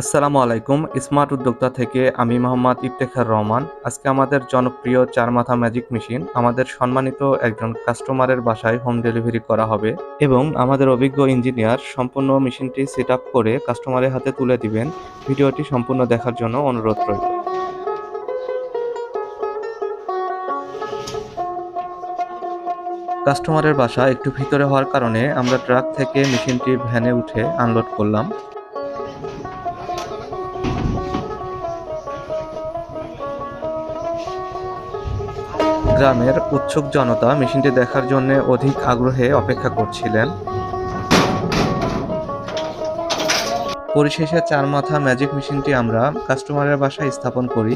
আসসালামু আলাইকুম, স্মার্ট উদ্যোক্তা থেকে আমি মোহাম্মদ ইফতেখার রহমান। আজকে আমাদের জনপ্রিয় চার মাথা ম্যাজিক মেশিন আমাদের সম্মানিত একজন কাস্টমারের বাসায় হোম ডেলিভারি করা হবে এবং আমাদের অভিজ্ঞ ইঞ্জিনিয়ার সম্পূর্ণ মেশিনটি সেট করে কাস্টমারের হাতে তুলে দিবেন। ভিডিওটি সম্পূর্ণ দেখার জন্য অনুরোধ রইল। কাস্টমারের বাসা একটু ভিতরে হওয়ার কারণে আমরা ট্রাক থেকে মেশিনটি ভ্যানে উঠে আনলোড করলাম। গ্রামের উৎসুক জনতা মেশিনটি দেখার জন্য অধিক আগ্রহে অপেক্ষা করছিলেন। পরিশেষে চার মাথা ম্যাজিক মেশিনটি আমরা কাস্টমারের বাসায় স্থাপন করি।